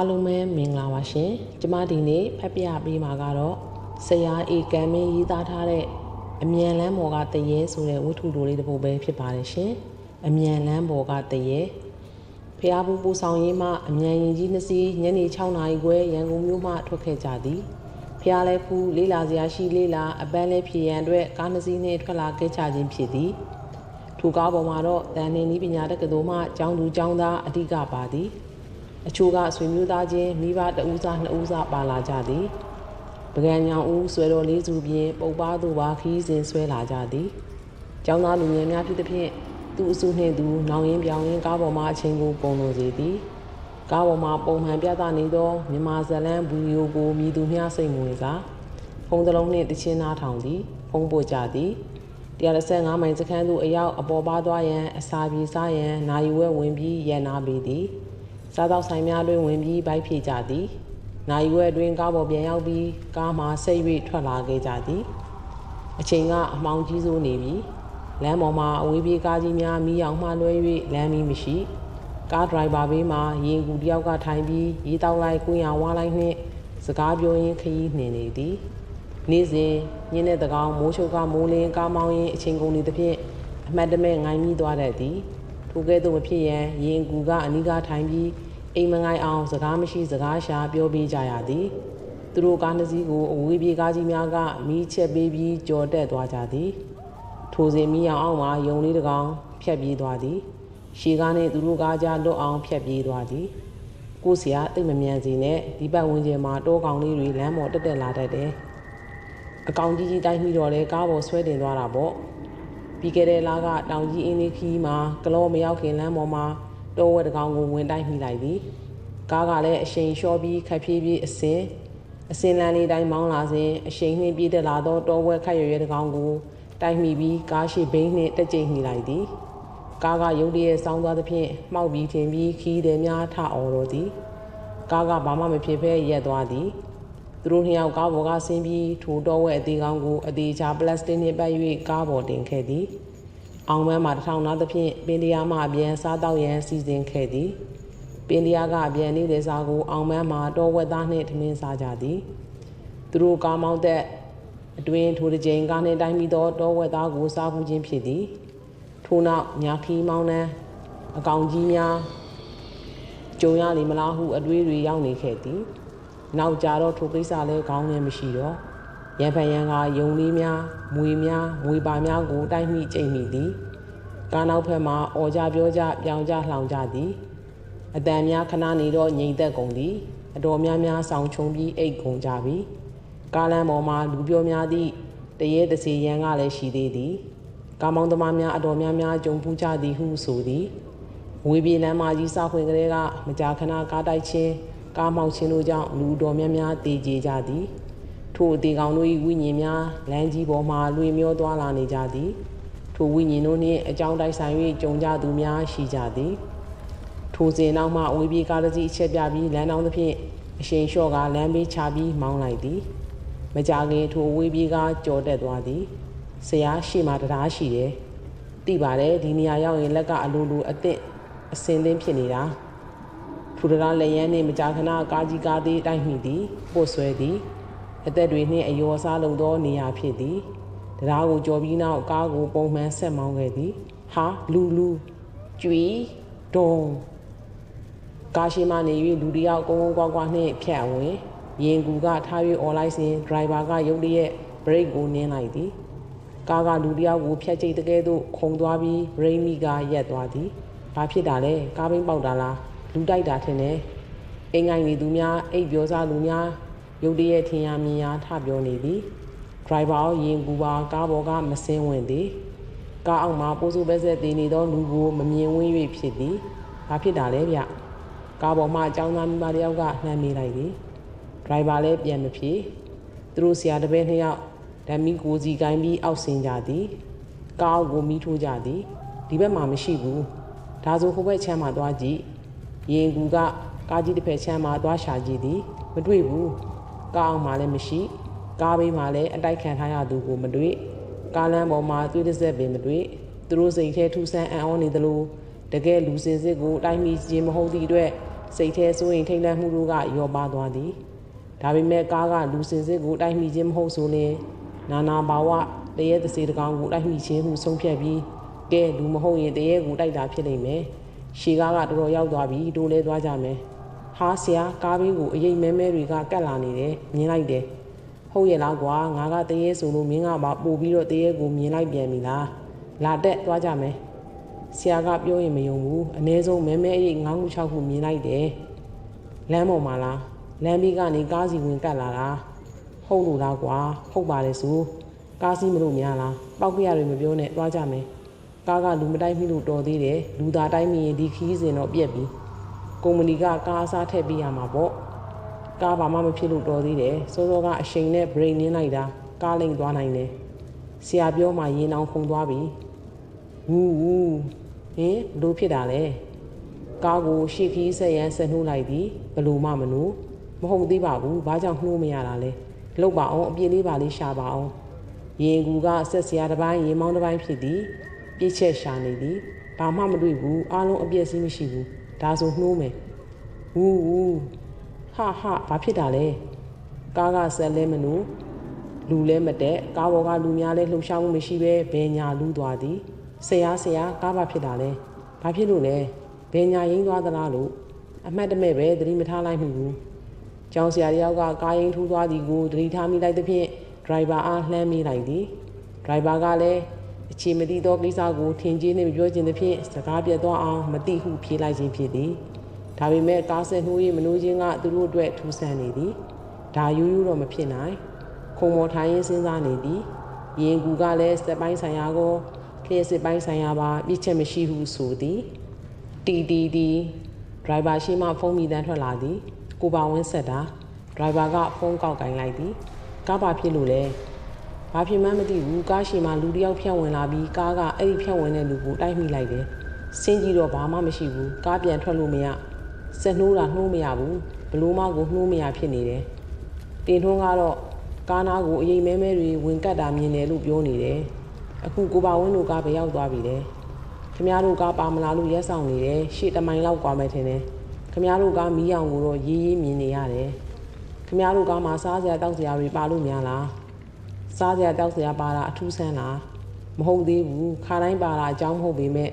အားလုံးပဲမင်္ဂလာပါရှင်ကျမဒီနေ့ဖတ်ပြပေးမှာကတော့ဆရာအေကံမင်းရေးသားထားတဲ့အမြန်လန်းဘော်ကတရေဆိုတဲ့ဝတ္ထုတိုလေးတစ်ပုဒ်ပဲဖြစ်ပါတယ်ရှင်အမြန်လန်းဘော်ကတရေဖျားဘူးပူဆောင်ရေးမှအမြန်ရင်ကြီးနှစ်စီးညနေ6နာရီခွဲရန်ကုန်မြို့မှထွက်ခဲ့ကြသည်ဖျားလဲဖူးလေးလာစရာရှိလေးလာအပန်းလဲဖြေရန်အတွက်ကားနှစ်စီးနှင့်ထွက်လာခဲ့ကြခြင်းဖြစ်သည်ထိုကားပေါ်မှာတော့တန်နေနီးပညာတက္ကသိုလ်မှကျောင်းသူကျောင်းသားအဓိကပါသည် အချို့ကဆွေမျိုးသားချင်းမိဘတဦးစားနှစ်ဦးစားပါလာကြသည်ပကံညောင်ဦးဆွဲတော်လေးစုပြင်ပုပ်ပါသူပါခီးစဉ်ဆွဲလာကြသည်ကျောင်းသားလူငယ်များဖြစ်သဖြင့်သူ့အစုနှင့်သူနောင်ရင်ပြောင်ရင်ကားပေါ်မှအချိန်ကိုကုန်လို့စေသည်ကားပေါ်မှပုံမှန်ပြသနေသောမြန်မာဇလန်းဘူယိုကိုမြည်သူများစိတ်မဝင်စားဖုံးတလုံးနှင့်တချင်းနာထောင်သည်ဖုံးပို့ကြသည်135မိုင်စခန်းသို့အရောက်အပေါ်ပါသွားရန်အစာပြေစားရန်နိုင်ဝဲဝင်ပြီးရန်နာပေသည် စားသောက်ဆိုင်များတွင်ဝင်ပြီးဘိုက်ဖြေကြသည်နိုင်ဝဲအတွင်းကားပေါ်ပြန်ရောက်ပြီးကားမှဆိတ်၍ထွက်လာခဲ့ကြသည်အချိန်ကအမှောင်ကြီးစိုးနေပြီလမ်းပေါ်မှာအဝေးပြေးကားကြီးများမီးရောင်မှလွှဲ၍လမ်းမီးမရှိကားဒရိုင်ဘာဘေးမှာရင်ကူတယောက်ကထိုင်ပြီးရေတောက်လိုက်ကိုရဝါလိုက်နှင့်စကားပြောရင်းခရီးနှင်နေသည်နေ့စဉ်ညင်းတဲ့တကောင်မိုးချုပ်ကမိုးလင်းကားမောင်းရင်အချိန်ကုန်နေသဖြင့်အမှတ်တမဲ့ငိုင်းမိသွားတတ်သည် ထိုကဲ့သို့မဖြစ်ရန်ရင်ကူကအနီးကထိုင်ပြီးအိမ်မငိုင်းအောင်စကားမရှိစကားရှာပြောပေးကြရသည်သူတို့ကားနှစ်စီးကိုအဝေးပြေးကားကြီးများကမီးချက်ပေးပြီးကြော်တက်သွားကြသည်ထိုစဉ်မီးရောင်အောင်မှာယုံလေးတကောင်ဖြတ်ပြေးသွားသည်ရှီကားနှင့်သူတို့ကားကြားလွတ်အောင်ဖြတ်ပြေးသွားသည်ကိုဆရာအိတ်မမြန်စီနဲ့ဒီပတ်ဝန်းကျင်မှာတောကောင်လေးတွေလမ်းပေါ်တက်တက်လာတတ်တယ်အကောင်ကြီးကြီးတိုင်းပြီးတော့လေကားပေါ်ဆွဲတင်သွားတာပေါ့ ပြီးခဲ့တဲ့လကတောင်ကြီးအင်းလေးခီးမှာကလောမရောက်ခင်လမ်းပေါ်မှာတောဝက်တကောင်ကိုဝင်တိုက်မိလိုက်သည်ကားကလည်းအရှိန်လျှော့ပြီးခက်ဖြည်းပြီးအစင်အစင်လန်းလေးတိုင်းမောင်းလာစဉ်အရှိန်နှင့်ပြေးတက်လာသောတောဝက်ခက်ရွရွတကောင်ကိုတိုက်မိပြီးကားရှိဘိန်းနှင့်တက်ကြိတ်မိလိုက်သည်ကားကရုတ်တရက်စောင်းသွားသဖြင့်မှောက်ပြီးထင်ပြီးခီးတယ်များထအော်တော်သည်ကားကဘာမှမဖြစ်ဘဲရက်သွားသည် သူတို့နှစ်ယောက်ကားပေါ်ကဆင်းပြီးထိုတော်ဝဲအသေးကောင်းကိုအသေးချာပလတ်စတစ်နှင့်ပတ်၍ကားပေါ်တင်ခဲ့သည်အောင်မန်းမှာတထောင်နာသဖြင့်ပင်တရားမှအပြန်စားတော့ရန်စီစဉ်ခဲ့သည်ပင်တရားကအပြန်နေတဲ့စားကိုအောင်မန်းမှာတော်ဝက်သားနှင့်ထမင်းစားကြသည်သူတို့ကားမောင်းသက်အတွင်ထိုတစ်ကြိမ်ကားနှင့်တိုင်းပြီးသောတော်ဝက်သားကိုစားမှုခြင်းဖြစ်သည်ထို့နောက်ညာခီးမောင်းနှန်းအကောင်ကြီးများကြုံရလိမ့်မလားဟုအတွေးတွေရောက်နေခဲ့သည် နောက်ကြတော့ထိုကိစ္စလည်းခေါင်းနဲ့မရှိတော့ရန်ဖန်ရန်ကယုံလေးများမွေများမွေပါများကိုတိုက်မိကြိတ်မိသည်ကားနောက်ဖက်မှာအော်ကြပြောကြပြောင်ကြလှောင်ကြသည်အတန်များခဏနေတော့ငြိမ်သက်ကုန်သည်အတော်များများဆောင်ချုံပြီးအိတ်ကုန်ကြပြီကားလမ်းပေါ်မှာလူပြောများသည့်တရေတစီရန်ကလည်းရှိသေးသည်ကားမောင်းသမားများအတော်များများကြုံပူးကြသည်ဟုဆိုသည်ဝေပြေလမ်းမကြီးစောက်ခွင်ကလေးကမကြာခဏကားတိုက်ခြင်း ကားမောက်ခြင်းတို့ကြောင့်လူတော်များများတည်ကြကြသည်ထို့အသေးကောင်တို့၏ဝိညာဉ်များလမ်းကြီးပေါ်မှလွေမျောသွားလာနေကြသည်ထိုဝိညာဉ်တို့နှင့်အကြောင်းတိုက်ဆိုင်၍ကြုံကြသူများရှိကြသည်ထိုစဉ်နောက်မှအဝေးပြေကားတစ်စီးအချက်ပြပြီးလမ်းတောင်းသဖြင့်အရှိန်လျှော့ကလမ်းဘေးချပြီးမောင်းလိုက်သည်မကြခင်ထိုအဝေးပြေကားကြော်တက်သွားသည်ဆရာရှေ့မှာတရားရှိတယ်သိပါတယ်ဒီနေရာရောက်ရင်လက်ကအလိုလိုအသင့်အစင်သင်းဖြစ်နေတာ ထူထရာလက်ရန်နှင့်မကြာခဏကားကြီးကားသေးတိုက်မိသည်ပို့ဆွဲသည်အသက်တွေနှင့်အယောစားလုံသောနေရာဖြစ်သည်တရားကိုကြော်ပြီးနောက်ကားကိုပုံမှန်ဆက်မောင်းခဲ့သည်ဟာလူလူကျွီဒုံကားရှိမှနေ၍လူတယောက်ကုန်းကုန်းကွာကွာနှင့်ဖြတ်ဝင်ရင်ကူကထား၍អော်လိုက်စဉ်ဒရိုင်ဘာကရုတ်တရက်ဘရိတ်ကိုနင်းလိုက်သည်ကားကလူတယောက်ကိုဖျက်ချိတ်တကယ်သို့ခုံသွားပြီးဘရိတ်မီကရက်သွားသည်ဘာဖြစ်တာလဲကားဘိန်းပေါက်တာလား လူတိုက်တာထင်တယ်အိမ်ငိုင်နေသူများအိပ်ပြောစားလူများရုတ်တရက်ထင်ရမြင်ရထပြောနေသည်ဒရိုင်ဘာကိုရင်ကူပါကားပေါ်ကမစင်းဝင်သည်ကားအောက်မှာပိုးစိုးပဲဆက်တည်နေသောလူကိုမမြင်ဝင်း၍ဖြစ်သည်ဘာဖြစ်တာလဲဗျကားပေါ်မှာအကြောင်းသားမိမတယောက်ကနှမ်းမိလိုက်သည်ဒရိုင်ဘာလည်းပြန်မဖြစ်သူတို့ဆရာတပည့်နှစ်ယောက်ဓမီကိုစီကိုင်းပြီးအောက်ဆင်းကြသည်ကားအောက်ကိုမိထိုးကြသည်ဒီဘက်မှာမရှိဘူးဒါဆိုဟိုဘက်ချမ်းမှာသွားကြည့် ရင်ကူကကားကြီးတစ်ဖက်ချမ်းမှာသွားရှာကြည့်သည်မတွေ့ဘူးကားအောင်မှာလည်းမရှိကားဘေးမှာလည်းအတိုက်ခံထားရသူကိုမတွေ့ကားလမ်းပေါ်မှာသွေးတစ်ဆက်ပင်မတွေ့သူတို့စိတ်ထဲထူဆန်းအံ့ဩနေသလိုတကယ်လူစင်စစ်ကိုတိုင်းမိခြင်းမဟုတ်သည့်အတွက်စိတ်ထဲစိုးရင်ထိတ်လန့်မှုတို့ကယောပါသွားသည်ဒါပေမဲ့ကားကလူစင်စစ်ကိုတိုက်မိခြင်းမဟုတ်ဆိုလျှင်နာနာဘာဝတရေတစေတကောင်ကိုတိုက်မိခြင်းဟုဆုံးဖြတ်ပြီးကဲလူမဟုတ်ရင်တရေကိုတိုက်တာဖြစ်နေမယ် ရှီကားကတော်တော်ရောက်သွားပြီတိုးလဲသွားကြမယ်ဟာဆရာကားဘေးကိုအရေးမဲမဲတွေကကတ်လာနေတယ်မြင်လိုက်တယ်ဟုတ်ရဲ့လားကွာငါကတရေဆိုလို့မင်းကပါပို့ပြီးတော့တရေကိုမြင်လိုက်ပြန်ပြီလားလာတက်သွားကြမယ်ဆရာကပြောရင်မယုံဘူးအ ਨੇ ဆုံးမဲမဲအိတ်ငေါင်းချောက်ခုမြင်လိုက်တယ်လမ်းပေါ်မှာလားလမ်းဘေးကနေကားစီဝင်ကတ်လာတာဟုတ်လို့လားကွာဟုတ်ပါလေဆိုကားစီးမလို့များလားပောက်ကြရတွေမပြောနဲ့သွားကြမယ် ကားကလူမတိုက်မိလို့တော်သေးတယ်လူသားတိုင်းမိရင်ဒီခီးစဉ်တော့ပြက်ပြီကုမ္ပဏီကကားအစားထည့်ပေးရမှာပေါ့ကားဘာမှမဖြစ်လို့တော်သေးတယ်စောစောကအချိန်နဲ့ brain နင်းလိုက်တာကားလိမ့်သွားနိုင်တယ်ဆရာပြောမှရင်အောင်ခုန်သွားပြီဝူးဝူးဟင်ဘလို့ဖြစ်တာလဲကားကိုရှေ့ခီးဆက်ရန်ဆက်နှိုးလိုက်သည်ဘလို့မှမနူမဟုတ်သေးပါဘူးဘာကြောင့်နှိုးမရတာလဲလောက်ပါအောင်အပြည့်လေးပါလေးရှာပါအောင်ရင်ကူကဆက်စရာတစ်ပိုင်းရင်မောင်းတစ်ပိုင်းဖြစ်သည် ပြည့်ချက်ရှာနေသည်ဘာမှမတွေ့ဘူးအားလုံးအပြည့်စည်းမရှိဘူးဒါဆိုနှိုးမယ်ဝူးဝူးဟာဟာဘာဖြစ်တာလဲကားကဆက်လဲမနူလူလဲမတက်ကားပေါ်ကလူများလဲလှုပ်ရှားမှုမရှိပဲဘယ်ညာလူးသွားသည်ဆရာဆရာကားဘာဖြစ်တာလဲဘာဖြစ်လို့လဲဘယ်ညာရင်းသွားသလားလို့အမှတ်တမဲ့ပဲသတိမထားလိုက်မိဘူးကျောင်းဆရာတယောက်ကကားရင်ထူးသွားသည်ကိုသတိထားမိလိုက်သဖြင့်ဒရိုင်ဘာအားလှမ်းမိလိုက်သည်ဒရိုင်ဘာကလည်း အခြေမသိသောကိစ္စကိုထင်ကြီးနှင့်ပြောခြင်းသဖြင့်စကားပြတ်သွားအောင်မသိဟုဖြေလိုက်ခြင်းဖြစ်သည်ဒါပေမဲ့ကားဆက်နှိုး၍မနှိုးခြင်းကသူတို့အတွက်ထူးဆန်းနေသည်ဒါရိုးရိုးတော့မဖြစ်နိုင်ခုံမော်ထိုင်းရင်းစဉ်းစားနေသည်ရင်ကူကလည်းစက်ပိုင်းဆိုင်ရာကိုလျှက်စစ်ပိုင်းဆိုင်ရာပါပြစ်ချက်မရှိဟုဆိုသည်တီတီတီဒရိုင်ဘာရှိမှဖုန်းမိတန်းထွက်လာသည်ကိုပါဝင်းဆက်တာဒရိုင်ဘာကဖုန်းကောက်ကင်လိုက်သည်ကားပါဖြစ်လို့လဲ ဘာဖြစ်မှန်းမသိဘူးကားရှိမှလူတစ်ယောက်ဖြတ်ဝင်လာပြီးကားကအဲ့ဒီဖြတ်ဝင်တဲ့လူကိုတိုက်မိလိုက်တယ်စင်းကြီးတော့ဘာမှမရှိဘူးကားပြန်ထွက်လို့မရစက်နှိုးတာနှိုးမရဘူးဘလို့မကိုနှိုးမရဖြစ်နေတယ်တင်ထွန်းကတော့ကားနာကိုအရင်မဲမဲတွေဝင်ကတ်တာမြင်တယ်လို့ပြောနေတယ်အခုကိုပါဝင်းတို့ကဘယ်ရောက်သွားပြီလဲခမည်းတော်ကပါမလာလို့ရက်ဆောင်နေတယ်ရှေ့တမိုင်လောက်ကွာမယ်ထင်တယ်ခမည်းတော်ကမီးရောင်ကိုတော့ရေးရေးမြင်နေရတယ်ခမည်းတော်ကမှစားစရာတောက်စရာတွေပါလို့များလား စားစရာတောက်စရာပါတာအထူးဆန်းလားမဟုတ်သေးဘူးခါတိုင်းပါတာအကြောင်းမဟုတ်ပေမဲ့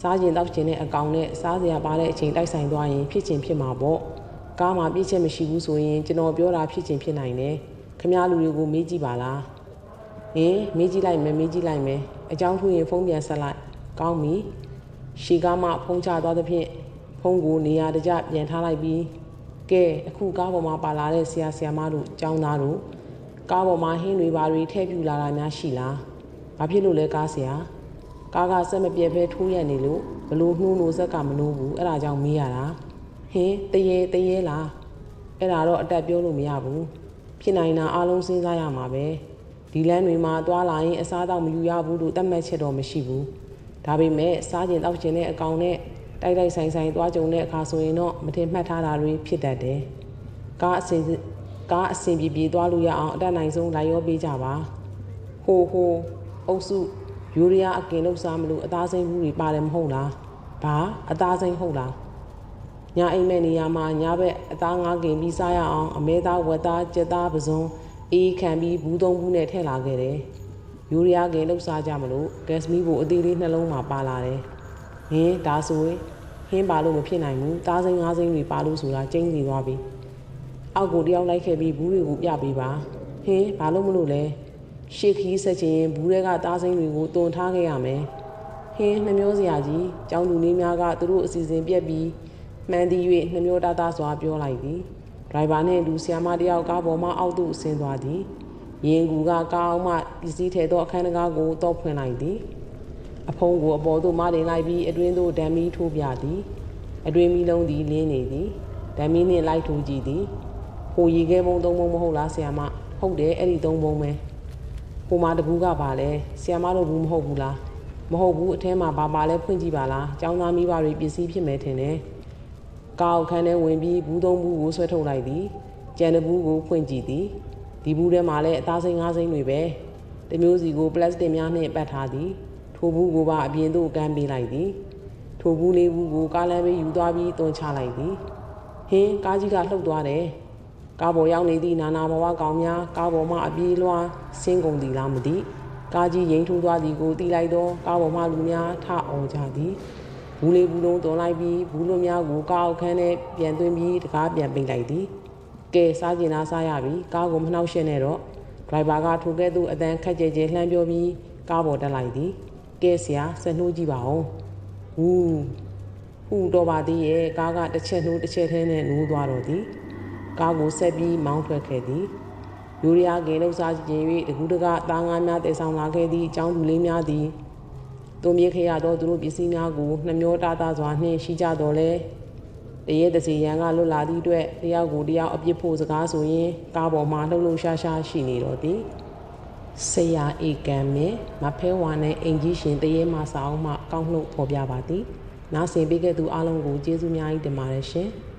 စားကျင်တောက်ကျင်တဲ့အကောင်နဲ့စားစရာပါတဲ့အချိန်တိုက်ဆိုင်သွားရင်ဖြစ်ချင်ဖြစ်မှာပေါ့ကားမှာပြည့်ချက်မရှိဘူးဆိုရင်ကျွန်တော်ပြောတာဖြစ်ချင်ဖြစ်နိုင်တယ်ခမည်းလူတွေကိုမေးကြည့်ပါလားဟင်မေးကြည့်လိုက်မယ်မေးကြည့်လိုက်မယ်အကြောင်းထူရင်ဖုန်းပြန်ဆက်လိုက်ကောင်းပြီရှီကားမှဖုန်းချသွားသဖြင့်ဖုန်းကိုနေရာတကျပြန်ထားလိုက်ပြီးကဲအခုကားပေါ်မှာပါလာတဲ့ဆရာဆရာမတို့ចောင်းသားတို့ ကားပေါ်မှာဟင်းတွေဘာတွေထည့်ပြူလာတာများရှိလားဘာဖြစ်လို့လဲကားဆရာကားကစက်မပြတ်ပဲထိုးရနေလို့ဘလို့နှိုးလို့ဇက်ကမနှိုးဘူးအဲ့ဒါကြောင့်မေးရတာဟင်းတရေတရေလားအဲ့ဒါတော့အတက်ပြောလို့မရဘူးဖြစ်နိုင်တာအားလုံးစဉ်းစားရမှာပဲဒီလမ်းတွေမှာသွားလာရင်အစားအသောက်မယူရဘူးလို့သတ်မှတ်ချက်တော့မရှိဘူးဒါပေမဲ့စားကျင်တောက်ကျင်တဲ့အကောင်နဲ့တိုက်တိုက်ဆိုင်ဆိုင်သွားကြုံတဲ့အခါဆိုရင်တော့မထင်မှတ်ထားတာတွေဖြစ်တတ်တယ်ကားအစင် ကားအစင်ပြေပြေသွားလို့ရအောင်အတက်နိုင်ဆုံးလိုက်ရောပေးကြပါဟိုဟိုအုပ်စုယူရီးယားအကင်လောက်စားမလို့အသားစိမ်းဘူးတွေပါတယ်မဟုတ်လားဘာအသားစိမ်းဟုတ်လားညာအိမ်မဲ့နေရာမှာညာဘက်အသားငါးကင်ပြီးစားရအောင်အမဲသားဝက်သားကြက်သားပစုံအေးခံပြီးဘူးသုံးဘူးနဲ့ထည့်လာခဲ့တယ်ယူရီးယားကင်လောက်စားကြမလို့ဂက်စမီးကိုအသေးလေးနှလုံးမှာပါလာတယ်ဟင်းဒါဆိုရင်ဟင်းပါလို့မဖြစ်နိုင်ဘူးသားစိမ်းငါးစိမ်းတွေပါလို့ဆိုတာကျင်းစီသွားပြီ အောက်ကိုတယောက်လိုက်ခဲ့ပြီးဘူးတွေကိုပြပေးပါဟင်းဘာလို့မလို့လဲရှေ့ခီးဆက်ချင်ဘူးတွေကသားစိမ်းတွေကိုတုံထားခဲ့ရမယ်ဟင်းနှမျိုးစရာကြီးကျောင်းသူလေးများကသူတို့အစီအစဉ်ပြက်ပြီးမှန်သည်၍နှမျိုးသားသားစွာပြောလိုက်သည်ဒရိုင်ဘာနှင့်လူဆီယာမတယောက်ကားပေါ်မှအောက်သို့ဆင်းသွားသည်ရင်ကူကကားအောင်မှပစ္စည်းထဲသောအခန်းတကားကိုတော့ဖွင့်လိုက်သည်အဖုံးကိုအပေါ်သို့မတင်လိုက်ပြီးအတွင်းသို့ဓာမီထိုးပြသည်အတွင်းမီလုံးသည်လင်းနေသည်ဓာမီနှင့်လိုက်ထိုးကြည့်သည် ဟိုရေခဲပုံသုံးပုံမဟုတ်လားဆီယာမဟုတ်တယ်အဲ့ဒီသုံးပုံပဲဟိုမှာတကူကပါလဲဆီယာမတို့ဘူးမဟုတ်ဘူးလားမဟုတ်ဘူးအထဲမှာဘာပါလဲဖွင့်ကြည့်ပါလားចောင်းသားမိဘတွေပစ္စည်းဖြစ်မယ်ထင်တယ်ကောက်ခန်းထဲဝင်ပြီးဘူးသုံးဘူးကိုဆွဲထုတ်လိုက်သည်ကြံတဘူးကိုဖွင့်ကြည့်သည်ဒီဘူးထဲမှာလည်းအသားစိမ်းငါးစိမ်းတွေပဲတမျိုးစီကိုပလတ်စတစ်များနှင့်ပတ်ထားသည်ထိုဘူးကိုပါအပြင်သို့ကမ်းပေးလိုက်သည်ထိုဘူးလေးဘူးကိုကားလမ်းဘေးယူသွားပြီးတွန်းချလိုက်သည်ဟင်းကားကြီးကလှုပ်သွားတယ် ကားပေါ်ရောက်နေသည့်နာနာဘဝကောင်များကားပေါ်မှအပြေးလွှားဆင်းကုန်သည်လားမသိကားကြီးရင်ထူးသွားသည်ကိုတီးလိုက်တော့ကားပေါ်မှလူများထအော်ကြသည်ဘူးလေးဘူးလုံးသွန်လိုက်ပြီးဘူးလွန်များကိုကားအောက်ခန်းထဲပြန်သွင်းပြီးတကားပြန်ပိတ်လိုက်သည်ကဲစားကျင်လားစားရပြီကားကိုမနှောက်ရှက်နဲ့တော့ဒရိုင်ဘာကထိုကဲ့သို့အတန်ခက်ကြဲကြဲလှမ်းပြောပြီးကားပေါ်တက်လိုက်သည်ကဲဆရာဆက်နှိုးကြည့်ပါဦးဟူးဟူတော့ပါသေးရဲ့ကားကတစ်ချက်နှိုးတစ်ချက်ထဲနဲ့နိုးသွားတော့သည် ကားကိုဆက်ပြီးမောင်းထွက်ခဲ့သည်ယူရီးယားကင်လောက်စားခြင်း၍တကူးတကသားငါးများတည်ဆောင်လာခဲ့သည့်အကြောင်းသူလေးများသည်သူမြေခရသောသူတို့ပစ္စည်းများကိုနှမျောတာတာစွာနှင့်ရှိကြတော်လဲတရေတစီရန်ကလွတ်လာသည့်အတွက်တယောက်ကိုတယောက်အပြစ်ဖို့စကားဆိုရင်ကားပေါ်မှာလှုပ်လှုပ်ရှားရှားရှိနေတော့သည်ဆရာဧကံမင်းမဖဲဝါနဲ့အင်ကြီးရှင်တရေမဆောင်မှကောင်းနှုတ်ဖော်ပြပါသည်နားဆင်ပေးခဲ့သူအားလုံးကိုကျေးဇူးများကြီးတင်ပါတယ်ရှင်။